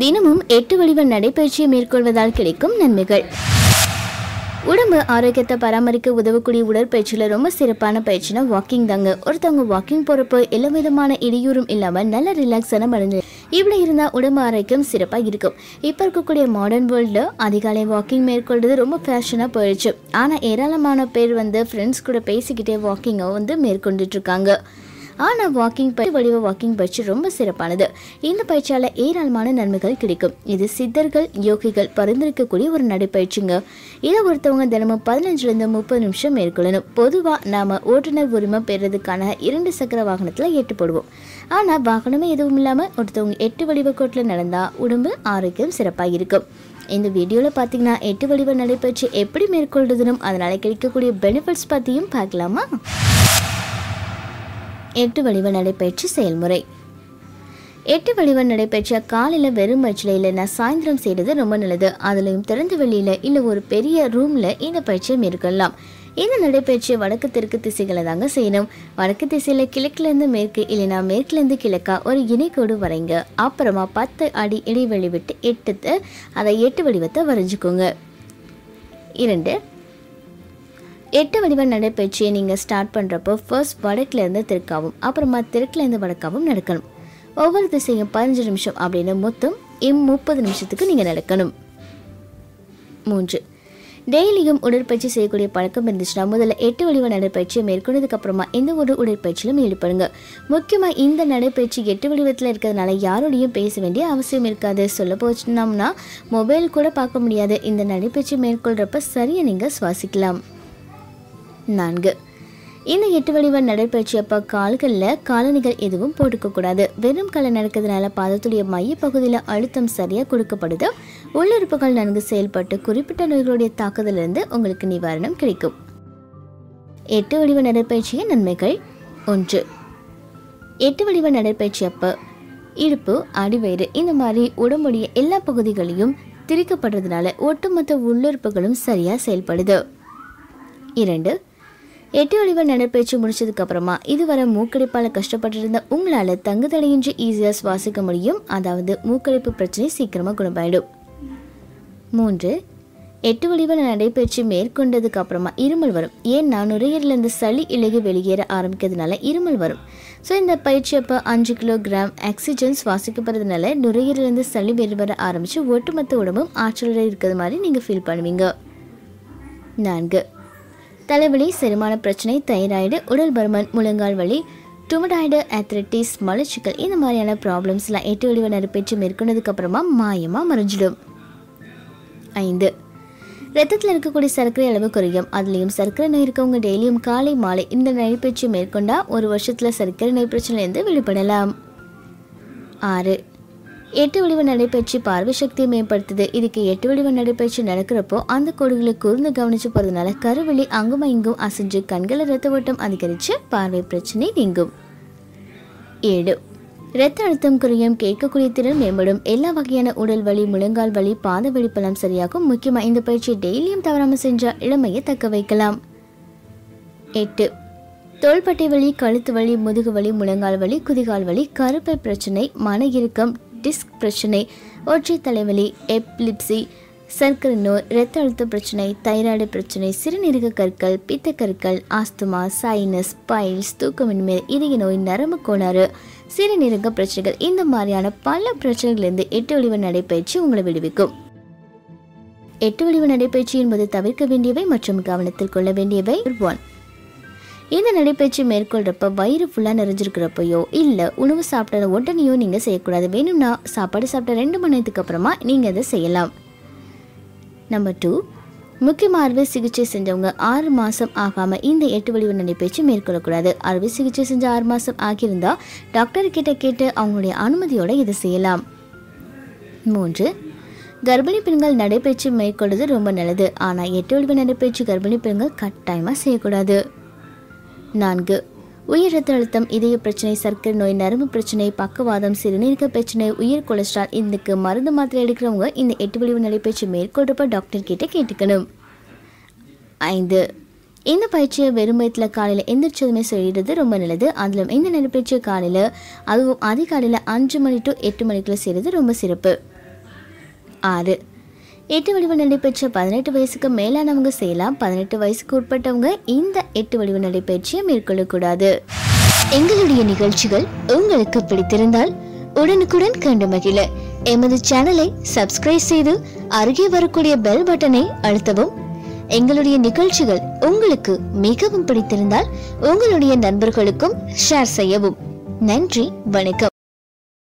தினமும் எட்டு வடிவ நடைப்பயிற்சியை மேற்கொள்வதால் கிடைக்கும் நன்மைகள். உடம்பு ஆரோக்கியத்தை பராமரிக்க உதவக்கூடிய உடற்பயிற்சியில் ரொம்ப சிறப்பான பயிற்சினா வாக்கிங் தாங்க. ஒருத்தவங்க வாக்கிங் போகிறப்போ எல்லா விதமான இடையூறும் இல்லாமல் நல்ல ரிலாக்ஸான மருந்து இப்படி இருந்தால் உடம்பு ஆரோக்கியம் சிறப்பாக இருக்கும். இப்போ இருக்கக்கூடிய மாடர்ன் வேர்ல்டில் அதிகாலை வாக்கிங் மேற்கொள்வது ரொம்ப ஃபேஷனாக போயிடுச்சு. ஆனால் ஏராளமான பேர் வந்து ஃப்ரெண்ட்ஸ் கூட பேசிக்கிட்டே வாக்கிங்கை வந்து மேற்கொண்டுட்டு இருக்காங்க. ஆனால் வாக்கிங் பயிற்சி வடிவ வாக்கிங் பயிற்சி ரொம்ப சிறப்பானது. இந்த பயிற்சியால் ஏராளமான நன்மைகள் கிடைக்கும். இது சித்தர்கள் யோகிகள் பரிந்துரைக்கக்கூடிய ஒரு நடைப்பயிற்சிங்க. இதை ஒருத்தவங்க தினமும் பதினஞ்சுலேருந்து முப்பது நிமிஷம் மேற்கொள்ளணும். பொதுவாக நாம் ஓட்டுநர் உரிமை பெறுறதுக்கான இரண்டு சக்கர வாகனத்தில் எட்டு போடுவோம். ஆனால் வாகனமே எதுவும் இல்லாமல் ஒருத்தவங்க எட்டு வடிவ கோட்டில் நடந்தால் உடம்பு ஆரோக்கியம் சிறப்பாக இருக்கும் இந்த வீடியோவில் பார்த்தீங்கன்னா எட்டு வடிவ நடைபயிற்சி எப்படி மேற்கொள்றதுனும் அதனால் கிடைக்கக்கூடிய பெனிஃபிட்ஸ் பற்றியும் பார்க்கலாமா? எட்டு வடிவ நடைபயிற்சி செயல்முறை. எட்டு வடிவ நடைபெற்ற காலையில் வெறும் வயிற்றில் இல்லைன்னா சாயந்தரம் செய்கிறது ரொம்ப நல்லது. அதுலேயும் திறந்த வெளியில் இல்லை ஒரு பெரிய ரூமில் இந்த பயிற்சியை மேற்கொள்ளலாம். இந்த நடைபயிற்சியை வடக்கு தெற்கு திசைகளை தாங்க செய்யணும். வடக்கு திசையில் கிழக்குலேருந்து மேற்கு இல்லைன்னா மேற்குலேருந்து கிழக்கா ஒரு இணைக்கோடு வரைங்க. அப்புறமா பத்து அடி இடைவெளி விட்டு எட்டு அதை எட்டு வடிவத்தை வரைஞ்சிக்கோங்க. இரண்டு எட்டு வடிவ நடைப்பயிற்சியை நீங்கள் ஸ்டார்ட் பண்ணுறப்போ ஃபர்ஸ்ட் வடக்குலேருந்து தெற்காவும் அப்புறமா தெற்குலேருந்து வடக்காவும் நடக்கணும். ஒவ்வொரு திசையும் பதினஞ்சு நிமிஷம் அப்படின்னு மொத்தம் இம் முப்பது நிமிஷத்துக்கு நீங்கள் நடக்கணும். மூன்று. டெய்லியும் உடற்பயிற்சி செய்யக்கூடிய பழக்கம் இருந்துச்சுன்னா முதல்ல எட்டு வடிவ நடைப்பயிற்சியை மேற்கொண்டதுக்கு அப்புறமா எந்த ஒரு உடற்பயிற்சியிலும் ஈடுபடுங்க. முக்கியமாக இந்த நடைப்பயிற்சி எட்டு வடிவத்தில் இருக்கிறதுனால யாரோடையும் பேச வேண்டிய அவசியம் இருக்காது. சொல்ல போச்சுனோம்னா மொபைல் கூட பார்க்க முடியாது. இந்த நடைப்பயிற்சி மேற்கொள்கிறப்ப சரியாக நீங்கள் சுவாசிக்கலாம். நான்கு. இந்த எட்டு வடிவ நடைப்பயிற்சி அப்போ கால்களில் காலணிகள் எதுவும் போட்டுக்கக்கூடாது வெறும் காலை நடக்கிறதுனால பாதத்துடைய மையப்பகுதியில் அழுத்தம் சரியாக கொடுக்கப்படுது. உள்ளுறுப்புகள் நன்கு செயல்பட்டு குறிப்பிட்ட நோய்களுடைய தாக்குதலிருந்து உங்களுக்கு நிவாரணம் கிடைக்கும். எட்டு வடிவ நடைப்பயிற்சியின் நன்மைகள். ஒன்று. எட்டு வடிவ நடைப்பயிற்சி அப்போ இடுப்பு அடிவயிறு இந்த மாதிரி உடம்புடைய எல்லா பகுதிகளையும் திரிக்கப்படுறதுனால ஒட்டுமொத்த உள்ளுறுப்புகளும் சரியாக செயல்படுது. இரண்டு. எட்டு வடிவ நடைப்பயிற்சி முடிச்சதுக்கு அப்புறமா இதுவரை மூக்கடைப்பால் கஷ்டப்பட்டிருந்த உங்களால் தங்குதடையின்றி ஈஸியாக சுவாசிக்க முடியும். அதாவது மூக்கடைப்பு பிரச்சனை சீக்கிரமாக குணமாயிடும். மூன்று எட்டு வடிவ நடைப்பயிற்சி மேற்கொண்டதுக்கு அப்புறமா இருமல் வரும். ஏன்னா நுரையீரலேருந்து சளி இலகி வெளியேற ஆரம்பிக்கிறதுனால இருமல் வரும். ஸோ இந்த பயிற்சி அப்போ அஞ்சு கிலோகிராம் ஆக்சிஜன் சுவாசிக்கப்படுறதுனால நுரையீரலேருந்து சளி வெளிவர ஆரம்பித்து ஒட்டுமொத்த உடம்பும் ஆற்றலோட இருக்கிறது மாதிரி நீங்கள் ஃபீல் பண்ணுவீங்க. நான்கு தலைவலி செரிமான பிரச்சனை தைராய்டு உடல் பருமன் முழங்கால் வலி டுமடாய்டு ஆத்ரட்டிஸ் மலச்சிக்கல் இந்த மாதிரியான ப்ராப்ளம்ஸ்லாம் எட்டு வடிவ நடைப்பயிற்சி மேற்கொண்டதுக்கு மாயமாக மறைஞ்சிடும். ஐந்து. ரத்தத்தில் இருக்கக்கூடிய சர்க்கரை அளவு குறையும். அதுலேயும் சர்க்கரை நோய் இருக்கவங்க டெய்லியும் காலை மாலை இந்த நடைப்பயிற்சி மேற்கொண்டால் ஒரு வருஷத்தில் சர்க்கரை நோய் பிரச்சனையிலேருந்து விடுபடலாம். ஆறு. எட்டு வடிவ நடைபயிற்சி பார்வை சக்தியை மேம்படுத்துது. இதுக்கு எட்டு வடிவ நடைபயிற்சி நடக்கிறப்போ அந்த கோடுகளை கூர்ந்து கவனிச்சு போகிறதுனால கருவெளி அங்கும் இங்கும் அசைஞ்சு கண்களை ரத்த ஓட்டம் அதிகரித்து பார்வை பிரச்சனை நீங்கும். ஏழு. இரத்த அழுத்தம் குறையும் கேட்கக்கூடிய திறன் மேம்படும் எல்லா வகையான உடல் வலி முழங்கால் வலி பாத வெடிப்பெல்லாம் சரியாகும். முக்கியமாக இந்த பயிற்சியை டெய்லியும் தவறாமல் செஞ்சால் இளமையை தக்க வைக்கலாம். எட்டு. தோள்பட்டை வலி கழுத்து வலி முதுகு வலி முழங்கால் வலி குதிகால் வலி கருப்பை பிரச்சனை மன இறுக்கம் டிஸ்க் பிரச்சனை ஒற்றை தலைவலி எப்லிப்சி சர்க்கரை நோய் இரத்த அழுத்த பிரச்சனை தைராய்டு பிரச்சனை சிறுநீரக கற்கள் பித்தக்கற்கள் ஆஸ்துமா சைனஸ் பைல்ஸ் தூக்கமின்மை இதய நோய் நரம்பு கோளாறு சிறுநீரக பிரச்சனைகள் இந்த மாதிரியான பல பிரச்சனைகளிலிருந்து எட்டு வழிவு நடைபயிற்சி உங்களை விடுவிக்கும். எட்டு வடிவ நடைபயிற்சி என்பது தவிர்க்க வேண்டியவை மற்றும் கவனத்தில் கொள்ள வேண்டியவை. ஒன் இந்த நடைப்பயிற்சி மேற்கொள்கிறப்ப வயிறு ஃபுல்லாக நிறைஞ்சிருக்கிறப்பையோ இல்லை உணவு சாப்பிட்ட உடனேயோ நீங்கள் செய்யக்கூடாது. வேணும்னா சாப்பாடு சாப்பிட்ட ரெண்டு மணி நேரத்துக்கு அப்புறமா நீங்கள் அதை செய்யலாம். நம்பர் டூ முக்கியமாக அறுவை சிகிச்சை செஞ்சவங்க ஆறு மாதம் ஆகாமல் இந்த எட்டு வடிவ நடைப்பயிற்சி மேற்கொள்ளக்கூடாது. அறுவை சிகிச்சை செஞ்ச ஆறு மாதம் ஆகியிருந்தால் டாக்டர் கிட்ட கேட்டு அவங்களுடைய அனுமதியோடு இதை செய்யலாம். மூன்று கர்ப்பிணி பெண்கள் நடைப்பயிற்சி மேற்கொள்வது ரொம்ப நல்லது. ஆனால் எட்டு வழிவு நடைபயிற்சி கர்ப்பிணி பெண்கள் கட்டாயமாக செய்யக்கூடாது. நான்கு. உயர் ரத்த அழுத்தம் இதய பிரச்சனை சர்க்கரை நோய் நரம்பு பிரச்சனை பக்கவாதம் சிறுநீரக பிரச்சனை உயர் கொலஸ்ட்ரால் இதுக்கு மருந்து மாத்திரை எடுக்கிறவங்க இந்த எட்டு வடிவ நடைபயிற்சி மேற்கொள்றப்ப டாக்டர் கிட்ட கேட்டுக்கணும். ஐந்து. இந்த பயிற்சியை வெறும் வயிற்றில் காலையில் எந்திரிச்சதுமே செய்கிறது ரொம்ப நல்லது. அதில் இந்த நடைப்பயிற்சியை காலையில் அதுவும் அதிகாலையில் அஞ்சு மணி டு எட்டு மணிக்குள்ளே செய்கிறது ரொம்ப சிறப்பு. ஆறு. எட்டு வடிவ நடைபெற்ற பதினெட்டு வயசுக்கு மேலானவங்க செய்யலாம். பதினெட்டு வயசுக்கு உட்பட்டவங்க இந்த எட்டு வடிவ நடைபயிற்சியை மேற்கொள்ளக்கூடாது. எங்களுடைய நிகழ்ச்சிகள் உங்களுக்கு பிடித்திருந்தால் உடனுக்குடன் கண்டு மகிழ. எமது சேனலை சப்ஸ்கிரைப் செய்து அருகே வரக்கூடிய பெல் பட்டனை அழுத்தவும். எங்களுடைய நிகழ்ச்சிகள் உங்களுக்கு மிகவும் பிடித்திருந்தால் உங்களுடைய நண்பர்களுக்கும் ஷேர் செய்யவும். நன்றி வணக்கம்.